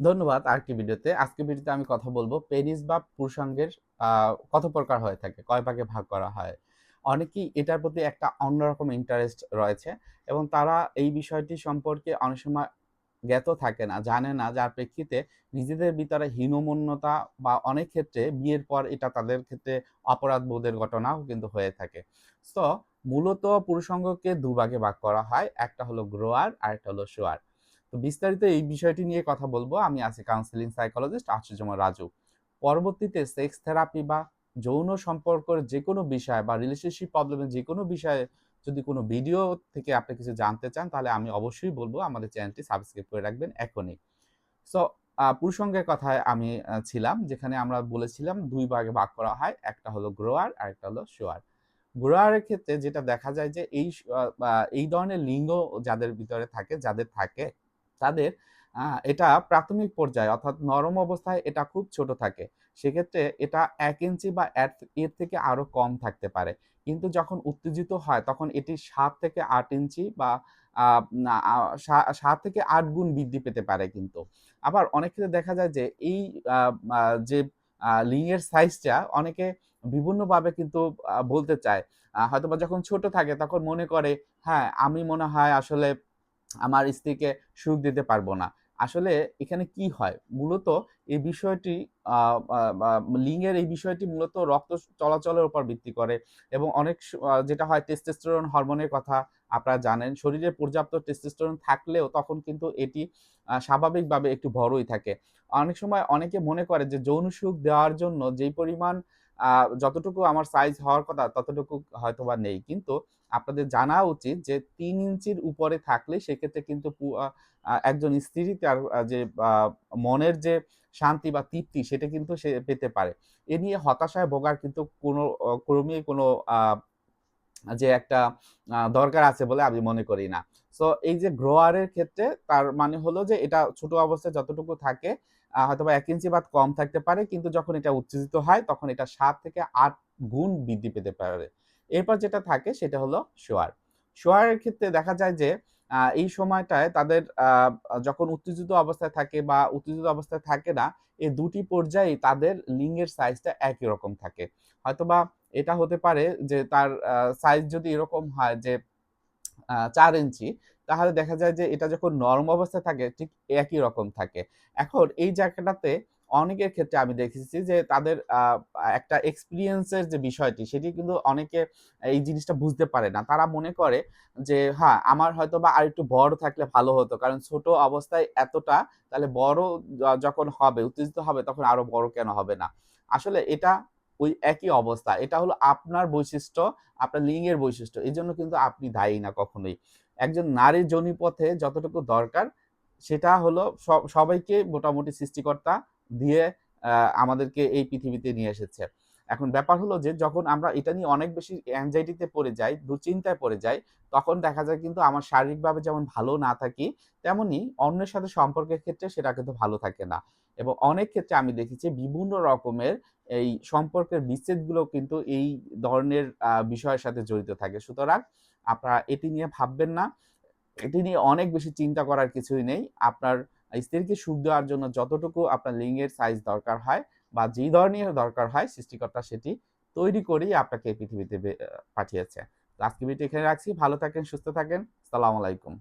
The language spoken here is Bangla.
ধন্যবাদ আরেকটি ভিডিওতে। আজকে ভিডিওতে আমি কথা বলব পেনিস বা পুরুষাঙ্গের কত প্রকার হয়ে থাকে, কয় ভাগে ভাগ করা হয়। অনেকেই এটার প্রতি একটা অন্যরকম ইন্টারেস্ট রয়েছে এবং তারা এই বিষয়টি সম্পর্কে অনেক সময় জ্ঞাত থাকে না, জানে না। যার প্রেক্ষিতে নিজেদের ভিতরে হীনমন্যতা বা অনেক ক্ষেত্রে বিয়ের পর এটা তাদের ক্ষেত্রে অপরাধ বোধের ঘটনাও কিন্তু হয়ে থাকে। তো মূলত পুরুষাঙ্গকে দুভাগে ভাগ করা হয়, একটা হলো গ্রোয়ার আর একটা হলো শোয়ার তো বিস্তারিত এই বিষয়টি নিয়ে কথা বলব। আমি আছি কাউন্সিলিং সাইকোলজিস্ট আশ্চর্যময় রাজু। পরবর্তীতে সেক্স থেরাপি বা যৌন সম্পর্কের যে কোনো বিষয় বা রিলেশনশিপ প্রবলেমের যে কোনো বিষয়ে যদি কোনো ভিডিও থেকে আপনি কিছু জানতে চান, তাহলে আমি অবশ্যই বলব আমাদের চ্যানেলটি সাবস্ক্রাইব করে রাখবেন এখনই। সো পুরুষঙ্গের কথায় আমি ছিলাম, যেখানে আমরা বলেছিলাম দুই ভাগে ভাগ করা হয়, একটা হলো গ্রোয়ার আর একটা হলো শোয়ার গ্রোয়ারের ক্ষেত্রে যেটা দেখা যায় যে এই এই ধরনের লিঙ্গ যাদের ভিতরে থাকে, যাদের থাকে তাদের এটা প্রাথমিক পর্যায়ে অর্থাৎ নরম অবস্থায় এটা খুব ছোট থাকে। সেক্ষেত্রে এটা এক ইঞ্চি বা এর- থেকে আরও কম থাকতে পারে। কিন্তু যখন উত্তেজিত হয় তখন এটি সাত থেকে আট ইঞ্চি বা সাত থেকে আট গুণ বৃদ্ধি পেতে পারে কিন্তু। আবার অনেক ক্ষেত্রে দেখা যায় যে এই যে লিঙ্গের সাইজটা অনেকে বিভিন্নভাবে কিন্তু বলতে চায়। হয়তোবা যখন ছোট থাকে তখন মনে করে হ্যাঁ আমি মনে হয় আসলে আমার স্ত্রীকে সুখ দিতে পারব না। আসলে এখানে কি হয়? মূলত এই বিষয়টি লিঙ্গের এই বিষয়টি মূলত রক্ত চলাচলের উপর ভিত্তি করে এবং অনেক যেটা হয় টেস্টোস্টেরন হরমোনের কথা আপনারা জানেন। শরীরে পর্যাপ্ত টেস্টোস্টেরন থাকলেও তখন কিন্তু এটি স্বাভাবিকভাবে একটু বড়ই থাকে। অনেক সময় অনেকে মনে করে যে যৌন সুখ দেওয়ার জন্য যেই পরিমাণ যতটুকু আমার সাইজ হওয়ার কথা, ততটুকু হয়তো বা নেই। কিন্তু আপনাদের জানা উচিত যে, তিন ইঞ্চির উপরে থাকলে সেক্ষেত্রে কিন্তু একজন স্ত্রী তার যে মনের যে শান্তি বা তৃপ্তি, সেটা কিন্তু সে পেতে পারে। এ নিয়ে হতাশায় ভোগার কিন্তু কোনো ক্রমেই কোনো যে একটা দরকার আছে বলে আমি মনে করি না। সো এই যে গ্রোয়ারের ক্ষেত্রে তার মানে হলো যে এটা ছোট অবস্থায় যতটুকু থাকে আহ, হয়তোবা এক ইঞ্চি বাদ কম থাকতে পারে কিন্তু যখন এটা উত্তেজিত হয় তখন এটা সাত থেকে আট গুণ বৃদ্ধি পেতে পারে। এরপর যেটা থাকে সেটা হলো শোয়ার শোয়ারের ক্ষেত্রে দেখা যায় যে এই সময়টায় তাদের যখন উত্তেজিত অবস্থায় থাকে বা উত্তেজিত অবস্থায় থাকে না এই দুটি পর্যায়ে তাদের লিঙ্গের সাইজটা একই রকম থাকে। হয়তোবা এটা হতে পারে যে তার সাইজ যদি এরকম হয় যে চার ইঞ্চি, তাহলে দেখা যায় যে এটা যখন নরম অবস্থায় থাকে, ঠিক একই রকম থাকে। এখন এই জায়গাটাতে অনেকের ক্ষেত্রে আমি দেখেছি যে তাদের একটা এক্সপিরিয়েন্সের যে বিষয়টি, সেটি কিন্তু অনেকে এই জিনিসটা বুঝতে পারে না। তারা মনে করে যে হ্যাঁ আমার হয়তো বা আর একটু বড় থাকলে ভালো হতো, কারণ ছোট অবস্থায় এতটা, তাহলে বড় যখন হবে, উত্তেজিত হবে, তখন আরও বড় কেন হবে না? আসলে এটা ওই একই অবস্থা। এটা হলো আপনার বৈশিষ্ট্য, আপনার লিঙ্গের বৈশিষ্ট্য। এই জন্য কিন্তু আপনি দায়ী না কখনোই। একজন নারীর পথে যতটুকু দরকার, সেটা হলো সব- সবাইকে মোটামুটি সৃষ্টিকর্তা দিয়ে আমাদেরকে এই পৃথিবীতে নিয়ে এসেছে। এখন ব্যাপার হলো যে, যখন আমরা এটা নিয়ে অনেক বেশি অ্যাংজাইটিতে পড়ে যাই, দুশ্চিন্তায় পড়ে যাই, তখন দেখা যায় কিন্তু আমার শারীরিকভাবে যেমন ভালো না থাকি, তেমনি অন্যের সাথে সম্পর্কের ক্ষেত্রে সেটা কিন্তু ভালো থাকে না। এবং অনেক ক্ষেত্রে আমি দেখেছি বিভিন্ন রকমের এই সম্পর্কের বিচ্ছেদগুলো কিন্তু এই ধরনের বিষয়ের সাথে জড়িত থাকে। সুতরাং আপনারা এটি নিয়ে ভাববেন না। এটি নিয়ে অনেক বেশি চিন্তা করার কিছুই নেই। আপনার স্ত্রীকে সুখ দেওয়ার জন্য যতটুকু আপনার লিঙ্গের সাইজ দরকার হয় বা যেই ধরনের দরকার হয় সৃষ্টিকর্তা সেটি তৈরি করেই আপনাকে পৃথিবীতে পাঠিয়েছে। আজকে ভিডিও এখানে রাখছি। ভালো থাকেন, সুস্থ থাকেন। সালাম আলাইকুম।